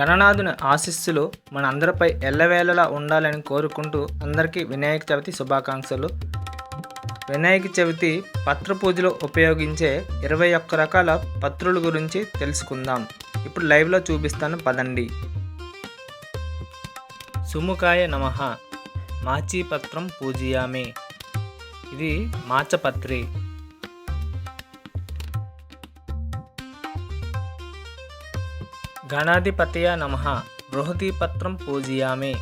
గణనాథుని ఆశీస్సులు మన అందరిపై ఎల్లవేళలా ఉండాలని కోరుకుంటూ అందరికీ వినాయక చవితి శుభాకాంక్షలు. వినాయక చవితి పత్ర పూజలో ఉపయోగించే ఇరవై ఒక్క రకాల పత్రుల గురించి తెలుసుకుందాం. ఇప్పుడు లైవ్లో చూపిస్తాను పదండి. సుముఖాయ నమ. మాచీపత్రం పూజయామే. ఇది మాచపత్రి. గణాధిపతయ నమ. బృహదీపత్రం పూజయామి.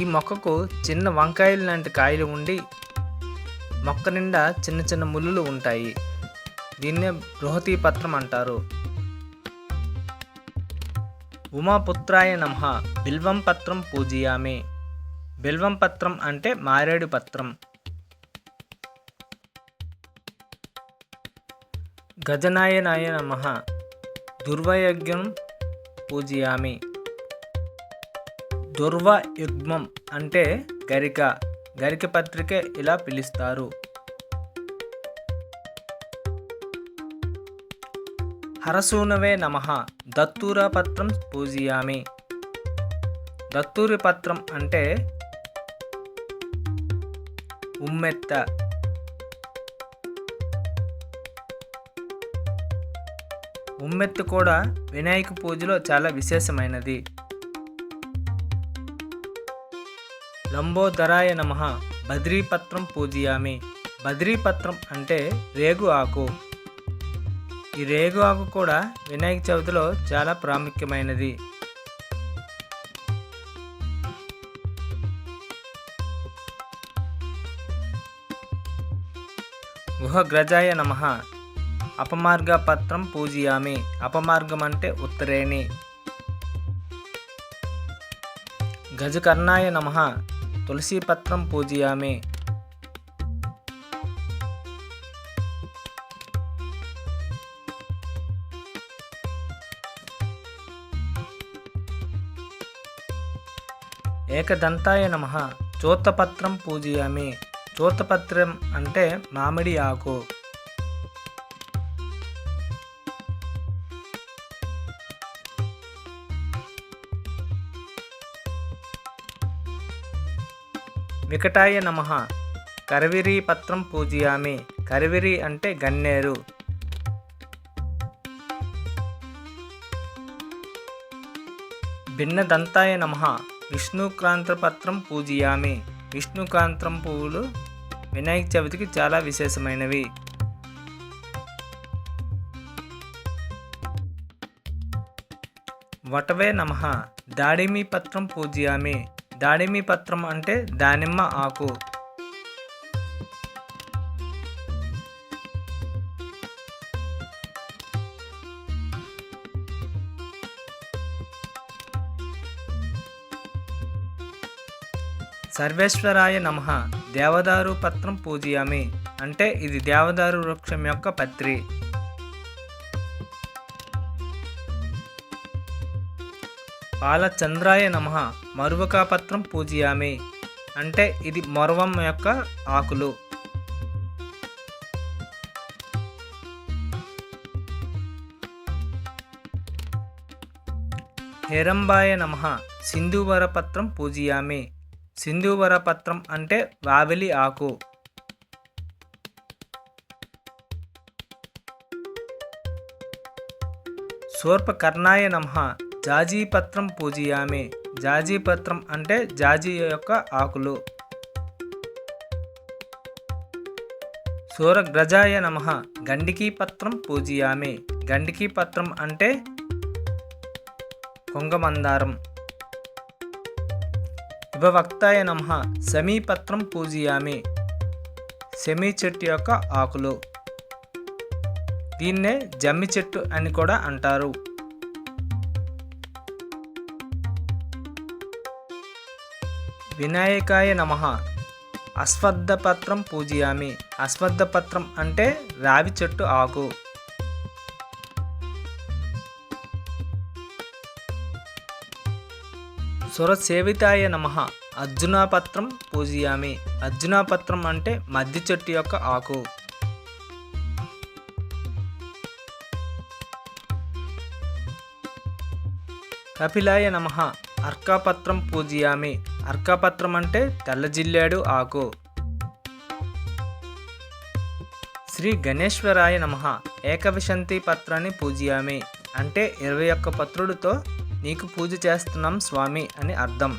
ఈ మొక్కకు చిన్న వంకాయలు లాంటి కాయలు ఉండి మొక్క నిండా చిన్న చిన్న ముళ్ళులు ఉంటాయి. దీన్నే బృహదీపత్రం అంటారు. ఉమాపుత్రాయ నమ. బిల్వం పత్రం పూజయామి. బిల్వం పత్రం అంటే మారేడు పత్రం. గజనాయనాయ నమ. దుర్వయజ్ఞం పూజయామి. దుర్వయుగ్మం అంటే గరిక. గరిక పత్రిక ఇలా పిలుస్తారు. హరసూనవే నమ. దత్తూర పత్రం పూజయామి. దత్తూరి పత్రం అంటే ఉమ్మెత్త. ఉమ్మెత్తు కూడా వినాయక పూజలో చాలా విశేషమైనది. లంబోదరాయ నమ. బద్రీపత్రం పూజయామి. బద్రీపత్రం అంటే రేగు ఆకు. ఈ రేగు ఆకు కూడా వినాయక చవితిలో చాలా ప్రాముఖ్యమైనది. గుహగ్రజాయ నమ. అపమార్గ పత్రం పూజయామి. అపమార్గం అంటే ఉత్తరేణి. గజకర్ణాయ నమ. తులసి పత్రం పూజయామి. ఏకదంతాయ నమ. చూతపత్రం పూజయామి. చూతపత్రం అంటే మామిడి ఆకు. వికటాయ నమ. కరవిరి పత్రం పూజయామి. కరవిరి అంటే గన్నేరు. భిన్నదంతాయ నమ. విష్ణుక్రాంత పత్రం పూజయామి. విష్ణుకాంత్రం పువ్వులు వినాయక చవితికి చాలా విశేషమైనవి. వటవే నమ. దాడిమి పత్రం పూజయామి. దాడిమి పత్రం అంటే దానిమ్మ ఆకు. సర్వేశ్వరాయ నమ. దేవదారు పత్రం పూజయామి. అంటే ఇది దేవదారు వృక్షం యొక్క పత్రి. బాలచంద్రాయ నమ. మరువకాపత్రం పూజయామి. అంటే ఇది మొరవం యొక్క ఆకులు. హేరంబాయ నమ. సింధువర పత్రం పూజయామి. సింధువర పత్రం అంటే వావిలి ఆకు. శూర్పకర్ణాయ నమ. జాజీపత్రం పూజయామి. జాజీపత్రం అంటే జాజీ యొక్క ఆకులు. సూరగ్రజాయ నమ. గండికీ పత్రం పూజయామి. గండికీ పత్రం అంటే కొంగమందారం. ఉపవక్తాయ నమ. సమీపత్రం పూజయామి. సెమీ చెట్టు యొక్క ఆకులు. దీన్నే జమ్మి చెట్టు అని కూడా అంటారు. వినాయకాయ నమ. అశ్వద్ధపత్రం పూజయామి. అశ్వద్ధపత్రం అంటే రావి చెట్టు ఆకు. సురసేవితాయ నమ. అర్జునాపత్రం పూజయామి. అర్జునాపత్రం అంటే మద్ది చెట్టు యొక్క ఆకు. కపిలాయ నమ. అర్కాపత్రం పూజయామి. అర్కాపత్రం అంటే తెల్లజిల్లాడు ఆకు. శ్రీ గణేశ్వరాయ నమ. ఏకవిశంతి పత్రాన్ని పూజయామి. అంటే ఇరవై ఒక్క పత్రుడితో నీకు పూజ చేస్తున్నాం స్వామి అని అర్థం.